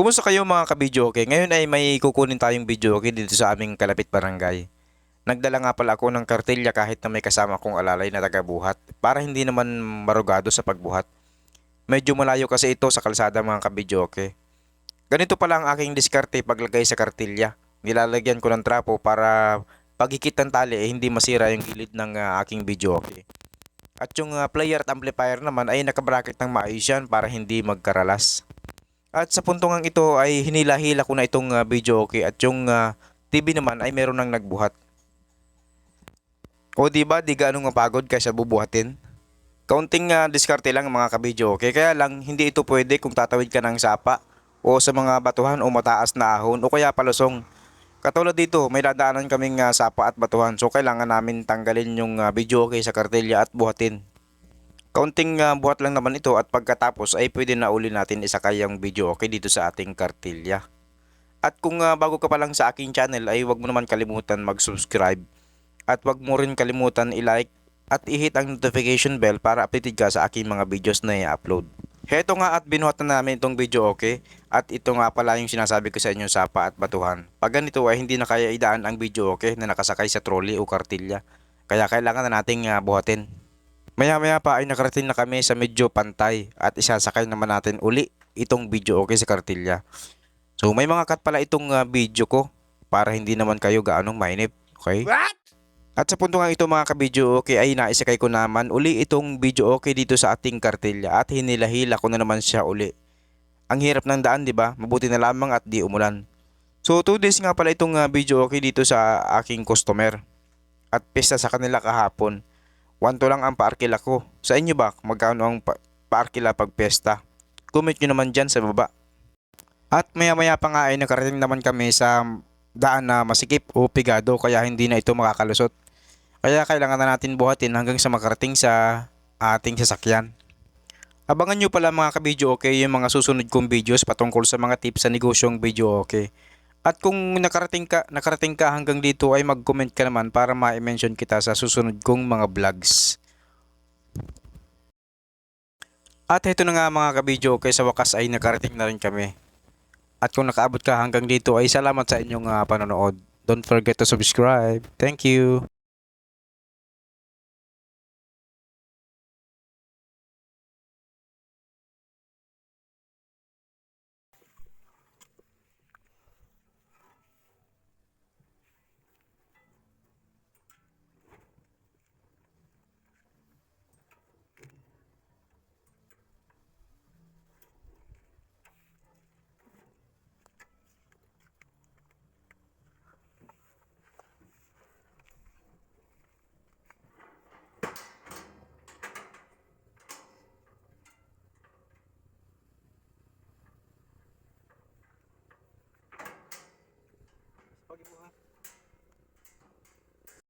Kumusta kayo mga kabidyo okay? Ngayon ay may kukunin tayong video okay dito sa aming kalapit barangay. Nagdala nga pala ako ng kartilya kahit na may kasama kong alalay na tagabuhat para hindi naman marugado sa pagbuhat. Medyo malayo kasi ito sa kalsada mga kabidyo okay? Ganito pala ang aking diskarte paglagay sa kartilya. Nilalagyan ko ng trapo para pagikit ng tali eh, hindi masira yung gilid ng ah, aking video okay? At yung ah, player at amplifier naman ay nakabracket ng maayos yan para hindi magkaralas. At sa puntungang ito ay hinila-hila ko na itong uh, video okay at yung uh, TV naman ay meron nang nagbuhat. O di ba di gaano nga pagod kaysa bubuhatin? Kaunting uh, diskarte lang mga kabidyo okay kaya lang hindi ito pwede kung tatawid ka ng sapa o sa mga batuhan o mataas na ahon o kaya palusong. Katulad dito, may dadaanan kaming uh, sapa at batuhan so kailangan namin tanggalin yung uh, video okay sa kartelya at buhatin. Kaunting uh, buhat lang naman ito at pagkatapos ay pwede na uli natin isakay ang video okay dito sa ating kartilya. At kung uh, bago ka pa lang sa aking channel ay wag mo naman kalimutan mag-subscribe at wag mo rin kalimutan i-like at i-hit ang notification bell para updated ka sa aking mga videos na i-upload. Heto nga at binuhat na namin itong video okay at ito nga pala yung sinasabi ko sa inyo sapa at batuhan. Pag ganito ay hindi na kaya idaan ang video okay na nakasakay sa trolley o kartilya. Kaya kailangan na nating uh, buhatin. Maya-maya pa ay nakarating na kami sa medyo pantay at isasakay naman natin uli itong video okay sa kartilya. So may mga cut pala itong uh, video ko para hindi naman kayo gaanong mainip. Okay? What? At sa punto nga ito mga kabidyo okay ay naisakay ko naman uli itong video okay dito sa ating kartilya at hinila-hila ko na naman siya uli. Ang hirap ng daan di ba? Mabuti na lamang at di umulan. So 2 days nga pala itong uh, video okay dito sa aking customer. At pista sa kanila kahapon. 1 to lang ang paarkila ko. Sa inyo ba, magkano ang pa- paarkila pag pesta? Comment nyo naman dyan sa baba. At maya maya pa nga ay nakarating naman kami sa daan na masikip o pigado kaya hindi na ito makakalusot. Kaya kailangan na natin buhatin hanggang sa makarating sa ating sasakyan. Abangan nyo pala mga kabidyo okay yung mga susunod kong videos patungkol sa mga tips sa negosyong video okay. At kung nakarating ka, nakarating ka hanggang dito ay mag-comment ka naman para ma-mention kita sa susunod kong mga vlogs. At ito na nga mga kabidyo, okay, sa wakas ay nakarating na rin kami. At kung nakaabot ka hanggang dito ay salamat sa inyong ah, panonood. Don't forget to subscribe. Thank you.